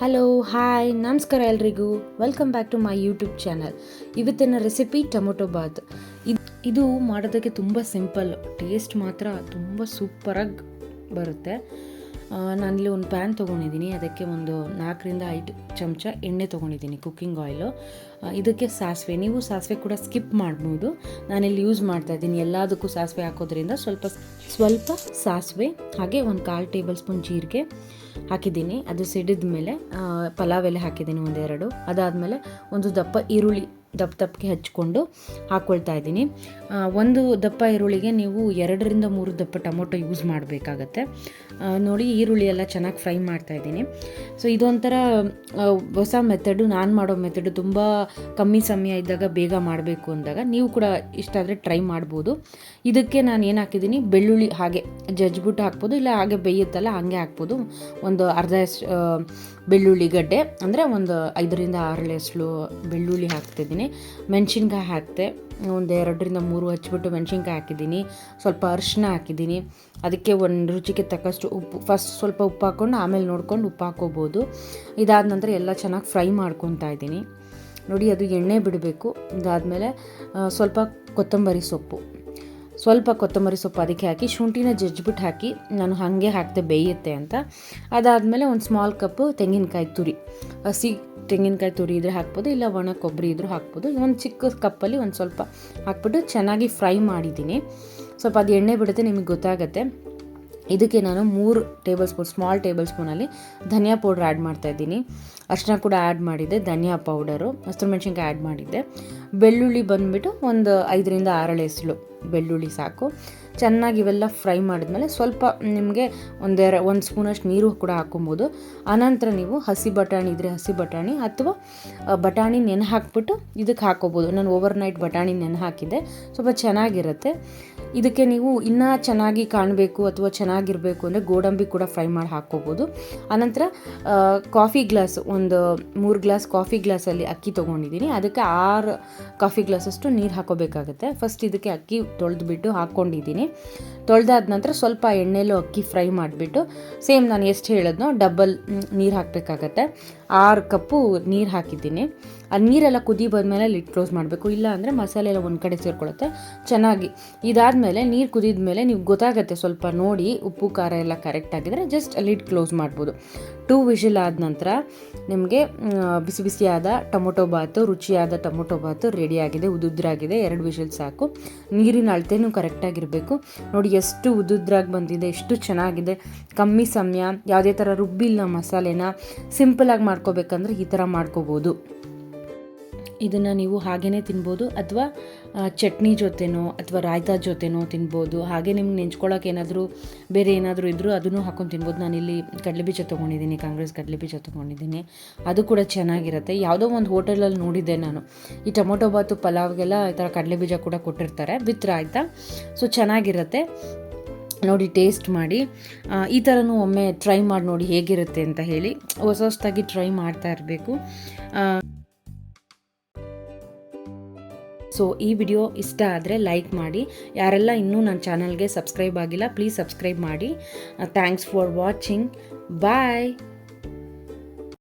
Hello hi ನಮಸ್ಕಾರ ಎಲ್ರಿಗೂ. Welcome back to my YouTube channel ಇವತ್ತಿನ ರೆಸಿಪಿ ಟೊಮೊಟೊ ಬಾತ್. ಇದು ಇದು ಮಾಡೋದಕ್ಕೆ ತುಂಬ ಸಿಂಪಲ್ ಟೇಸ್ಟ್ ಮಾತ್ರ ತುಂಬ ಸೂಪರಾಗಿ ಬರುತ್ತೆ. ನಾನಿಲ್ಲಿ ಒಂದು ಪ್ಯಾನ್ ತೊಗೊಂಡಿದ್ದೀನಿ. ಅದಕ್ಕೆ ಒಂದು ನಾಲ್ಕರಿಂದ ಐದು ಚಮಚ ಎಣ್ಣೆ ತೊಗೊಂಡಿದ್ದೀನಿ ಕುಕ್ಕಿಂಗ್ ಆಯಿಲು. ಇದಕ್ಕೆ ಸಾಸಿವೆ. ನೀವು ಸಾಸಿವೆ ಕೂಡ ಸ್ಕಿಪ್ ಮಾಡ್ಬೋದು. ನಾನಿಲ್ಲಿ ಯೂಸ್ ಮಾಡ್ತಾ ಇದ್ದೀನಿ ಎಲ್ಲದಕ್ಕೂ ಸಾಸಿವೆ ಹಾಕೋದ್ರಿಂದ. ಸ್ವಲ್ಪ ಸ್ವಲ್ಪ ಸಾಸಿವೆ, ಹಾಗೆ ಒಂದು ಕಾಲು ಟೇಬಲ್ ಸ್ಪೂನ್ ಜೀರಿಗೆ ಹಾಕಿದ್ದೀನಿ. ಅದು ಸಿಡಿದ ಮೇಲೆ ಪಲಾವ್ ಎಲೆ ಹಾಕಿದ್ದೀನಿ ಒಂದೆರಡು. ಅದಾದಮೇಲೆ ಒಂದು ದಪ್ಪ ಈರುಳ್ಳಿ ದಪ್ಪ ದಪ್ಪಗೆ ಹಚ್ಕೊಂಡು ಹಾಕ್ಕೊಳ್ತಾ ಇದ್ದೀನಿ. ಒಂದು ದಪ್ಪ ಈರುಳ್ಳಿಗೆ ನೀವು ಎರಡರಿಂದ ಮೂರು ದಪ್ಪ ಟೊಮೊಟೊ ಯೂಸ್ ಮಾಡಬೇಕಾಗತ್ತೆ. ನೋಡಿ ಈರುಳ್ಳಿ ಎಲ್ಲ ಚೆನ್ನಾಗಿ ಫ್ರೈ ಮಾಡ್ತಾಯಿದ್ದೀನಿ ಸೊ ಇದೊಂಥರ ಹೊಸ ಮೆಥಡು ನಾನು ಮಾಡೋ ಮೆಥಡು ತುಂಬ ಕಮ್ಮಿ ಸಮಯ ಇದ್ದಾಗ ಬೇಗ ಮಾಡಬೇಕು ಅಂದಾಗ ನೀವು ಕೂಡ ಇಷ್ಟ ಆದರೆ ಟ್ರೈ ಮಾಡ್ಬೋದು. ಇದಕ್ಕೆ ನಾನು ಏನು ಹಾಕಿದ್ದೀನಿ? ಬೆಳ್ಳುಳ್ಳಿ ಹಾಗೆ ಜಜ್ಬಿಟ್ಟು ಹಾಕ್ಬೋದು, ಇಲ್ಲ ಹಾಗೆ ಬೇಯುತ್ತಲ್ಲ ಹಾಗೆ ಹಾಕ್ಬೋದು. ಒಂದು ಅರ್ಧ ಬೆಳ್ಳುಳ್ಳಿ ಗಡ್ಡೆ, ಅಂದರೆ ಒಂದು ಐದರಿಂದ ಆರು ಲೆಸ್ಲು ಬೆಳ್ಳುಳ್ಳಿ ಹಾಕ್ತಿದ್ದೀನಿ ಮೆಣಸಿನ್ಕಾಯಿ ಹಾಕ್ತೆ, ಒಂದು ಎರಡರಿಂದ ಮೂರು ಹಚ್ಚಿಬಿಟ್ಟು ಮೆಣಸಿನ್ಕಾಯಿ ಹಾಕಿದ್ದೀನಿ. ಸ್ವಲ್ಪ ಅರಿಶಿನ ಹಾಕಿದ್ದೀನಿ. ಅದಕ್ಕೆ ಒಂದು ರುಚಿಗೆ ತಕ್ಕಷ್ಟು ಉಪ್ಪು ಫಸ್ಟ್ ಸ್ವಲ್ಪ ಉಪ್ಪು ಹಾಕ್ಕೊಂಡು ಆಮೇಲೆ ನೋಡ್ಕೊಂಡು ಉಪ್ಪು ಹಾಕೋಬೋದು ಇದಾದ ನಂತರ ಎಲ್ಲ ಚೆನ್ನಾಗಿ ಫ್ರೈ ಮಾಡ್ಕೊತಾ ಇದ್ದೀನಿ. ನೋಡಿ, ಅದು ಎಣ್ಣೆ ಬಿಡಬೇಕು. ಇದಾದಮೇಲೆ ಸ್ವಲ್ಪ ಕೊತ್ತಂಬರಿ ಸೊಪ್ಪು. ಸ್ವಲ್ಪ ಕೊತ್ತಂಬರಿ ಸೊಪ್ಪು ಅದಕ್ಕೆ ಹಾಕಿ, ಶುಂಠಿನ ಜಜ್ಜಿಬಿಟ್ಟು ಹಾಕಿ, ನಾನು ಹಾಗೆ ಹಾಕ್ತೆ ಬೇಯುತ್ತೆ ಅಂತ. ಅದಾದಮೇಲೆ ಒಂದು ಸ್ಮಾಲ್ ಕಪ್ಪು ತೆಂಗಿನಕಾಯಿ ತುರಿ. ಹಸಿ ತೆಂಗಿನಕಾಯಿ ತುರಿ ಇದ್ರೆ ಹಾಕ್ಬೋದು, ಇಲ್ಲ ಒಣ ಕೊಬ್ಬರಿ ಇದ್ರೂ ಹಾಕ್ಬೋದು. ಒಂದು ಚಿಕ್ಕ ಕಪ್ಪಲ್ಲಿ ಒಂದು ಸ್ವಲ್ಪ ಹಾಕ್ಬಿಟ್ಟು ಚೆನ್ನಾಗಿ ಫ್ರೈ ಮಾಡಿದ್ದೀನಿ. ಸ್ವಲ್ಪ ಅದು ಎಣ್ಣೆ ಬಿಡುತ್ತೆ, ನಿಮಗೆ ಗೊತ್ತಾಗತ್ತೆ. ಇದಕ್ಕೆ ನಾನು ಮೂರು ಟೇಬಲ್ ಸ್ಪೂನ್ ಸ್ಮಾಲ್ ಟೇಬಲ್ ಸ್ಪೂನಲ್ಲಿ ಧನಿಯಾ ಪೌಡ್ರ್ ಆ್ಯಡ್ ಮಾಡ್ತಾ ಅರ್ಶಿನ ಕೂಡ ಆ್ಯಡ್ ಮಾಡಿದ್ದೆ, ಧನಿಯಾ ಪೌಡರು ಹಸಿರು ಮೆಣಸಿನ್ಕಾಯಿ ಆ್ಯಡ್ ಮಾಡಿದ್ದೆ. ಬೆಳ್ಳುಳ್ಳಿ ಬಂದುಬಿಟ್ಟು ಒಂದು ಐದರಿಂದ ಆರಳು ಎಸಳು ಬೆಳ್ಳುಳ್ಳಿ ಸಾಕು. ಚೆನ್ನಾಗಿ ಇವೆಲ್ಲ ಫ್ರೈ ಮಾಡಿದ್ಮೇಲೆ ಸ್ವಲ್ಪ ನಿಮಗೆ ಒಂದೆರ ಒಂದು ಸ್ಪೂನಷ್ಟು ನೀರು ಕೂಡ ಹಾಕೊಬೋದು ಆನಂತರ ನೀವು ಹಸಿ ಬಟಾಣಿ ಇದ್ದರೆ ಹಸಿ ಬಟಾಣಿ ಅಥವಾ ಬಟಾಣಿ ನೆನೆ ಹಾಕ್ಬಿಟ್ಟು ಇದಕ್ಕೆ ಹಾಕೋಬೋದು ನಾನು ಓವರ್ ನೈಟ್ ಬಟಾಣಿ ನೆನೆ ಹಾಕಿದ್ದೆ. ಸ್ವಲ್ಪ ಚೆನ್ನಾಗಿರುತ್ತೆ. ಇದಕ್ಕೆ ನೀವು ಇನ್ನೂ ಚೆನ್ನಾಗಿ ಕಾಣಬೇಕು ಅಥವಾ ಚೆನ್ನಾಗಿರಬೇಕು ಅಂದರೆ ಗೋಡಂಬಿ ಕೂಡ ಫ್ರೈ ಮಾಡಿ ಹಾಕ್ಕೋಬೋದು. ಆನಂತರ ಕಾಫಿ ಗ್ಲಾಸ್, ಒಂದು ಮೂರು ಗ್ಲಾಸ್ ಕಾಫಿ ಗ್ಲಾಸಲ್ಲಿ ಅಕ್ಕಿ ತೊಗೊಂಡಿದ್ದೀನಿ. ಅದಕ್ಕೆ ಆರು ಕಾಫಿ ಗ್ಲಾಸಷ್ಟು ನೀರು ಹಾಕೋಬೇಕಾಗುತ್ತೆ ಫಸ್ಟ್ ಇದಕ್ಕೆ ಅಕ್ಕಿ ತೊಳೆದ್ಬಿಟ್ಟು ಹಾಕ್ಕೊಂಡಿದ್ದೀನಿ. ತೊಳೆದಾದ ನಂತರ ಸ್ವಲ್ಪ ಎಣ್ಣೆಲೂ ಅಕ್ಕಿ ಫ್ರೈ ಮಾಡಿಬಿಟ್ಟು, ಸೇಮ್ ನಾನು ಎಷ್ಟು ಹೇಳಿದ್ನೋ, ಡಬಲ್ ನೀರು ಹಾಕಬೇಕಾಗತ್ತೆ. ಆರು ಕಪ್ಪು ನೀರು ಹಾಕಿದ್ದೀನಿ. ಆ ನೀರೆಲ್ಲ ಕುದಿ ಬಂದಮೇಲೆ ಲಿಡ್ ಕ್ಲೋಸ್ ಮಾಡಬೇಕು. ಇಲ್ಲ ಅಂದರೆ ಮಸಾಲೆ ಎಲ್ಲ ಒಂದು ಕಡೆ ಸೇರ್ಕೊಳ್ಳುತ್ತೆ. ಚೆನ್ನಾಗಿ ಇದಾದಮೇಲೆ ನೀರು ಕುದಿದ ಮೇಲೆ ನೀವು ಗೊತ್ತಾಗುತ್ತೆ ಸ್ವಲ್ಪ ನೋಡಿ ಉಪ್ಪು, ಖಾರ ಎಲ್ಲ ಕರೆಕ್ಟ್ ಆಗಿದ್ರೆ ಜಸ್ಟ್ ಲಿಡ್ ಕ್ಲೋಸ್ ಮಾಡ್ಬೋದು. ಟೂ ವಿಷಲ್ ಆದ ನಂತರ ನಿಮಗೆ ಬಿಸಿ ಬಿಸಿಯಾದ ಟೊಮೊಟೊ ಬಾತು, ರುಚಿಯಾದ ಟೊಮೊಟೊ ಬಾತು ರೆಡಿಯಾಗಿದೆ ಉದುದ್ರಾಗಿದೆ. ಎರಡು ವಿಷಲ್ ಸಾಕು. ನೀರಿನ ಅಳತೆನೂ ಕರೆಕ್ಟಾಗಿರಬೇಕು ನೋಡಿ ಎಷ್ಟು ಉದುದ್ರಾಗಿ ಬಂದಿದೆ, ಎಷ್ಟು ಚೆನ್ನಾಗಿದೆ. ಕಮ್ಮಿ ಸಮಯ, ಯಾವುದೇ ಥರ ರುಬ್ಬಿಲ್ಲ ಮಸಾಲೆನ ಸಿಂಪಲಾಗಿ ಮಾಡ್ಕೋಬೇಕಂದ್ರೆ ಈ ಥರ ಮಾಡ್ಕೋಬೋದು. ಇದನ್ನು ನೀವು ಹಾಗೇ ತಿನ್ಬೋದು ಅಥವಾ ಚಟ್ನಿ ಜೊತೆನೋ ಅಥವಾ ರಾಯ್ತಾ ಜೊತೆನೋ ತಿನ್ಬೋದು. ಹಾಗೆ ನಿಮ್ಗೆ ನೆಂಚ್ಕೊಳ್ಳೋಕೆ ಏನಾದರೂ ಬೇರೆ ಏನಾದರೂ ಇದ್ದರೂ ಅದನ್ನು ಹಾಕೊಂಡು ತಿನ್ಬೋದು. ನಾನಿಲ್ಲಿ ಕಡಲೆಬೀಜ ತೊಗೊಂಡಿದ್ದೀನಿ, ಕಾಂಗ್ರೆಸ್ ಕಡಲೆ ಬೀಜ ತೊಗೊಂಡಿದ್ದೀನಿ. ಅದು ಕೂಡ ಚೆನ್ನಾಗಿರುತ್ತೆ. ಯಾವುದೋ ಒಂದು ಹೋಟೆಲಲ್ಲಿ ನೋಡಿದ್ದೆ ನಾನು. ಈ ಟೊಮೊಟೊ ಬಾತು, ಪಲಾವ್ಗೆಲ್ಲ ಈ ಥರ ಕಡಲೆ ಬೀಜ ಕೂಡ ಕೊಟ್ಟಿರ್ತಾರೆ. ವಿತ್ ರಾಯ್ತಾ ಸೊ ಚೆನ್ನಾಗಿರುತ್ತೆ. ನೋಡಿ ಟೇಸ್ಟ್ ಮಾಡಿ. ಈ ಥರನೂ ಒಮ್ಮೆ ಟ್ರೈ ಮಾಡಿ ನೋಡಿ ಹೇಗಿರುತ್ತೆ ಅಂತ ಹೇಳಿ. ಹೊಸ ಹೊಸದಾಗಿ ಟ್ರೈ ಮಾಡ್ತಾ ಇರಬೇಕು. ಸೊ ಈ ವಿಡಿಯೋ ಇಷ್ಟ ಆದರೆ ಲೈಕ್ ಮಾಡಿ. ಯಾರೆಲ್ಲ ಇನ್ನೂ ನನ್ನ ಚಾನಲ್ಗೆ ಸಬ್ಸ್ಕ್ರೈಬ್ ಆಗಿಲ್ಲ ಪ್ಲೀಸ್ ಸಬ್ಸ್ಕ್ರೈಬ್ ಮಾಡಿ. Thanks for watching bye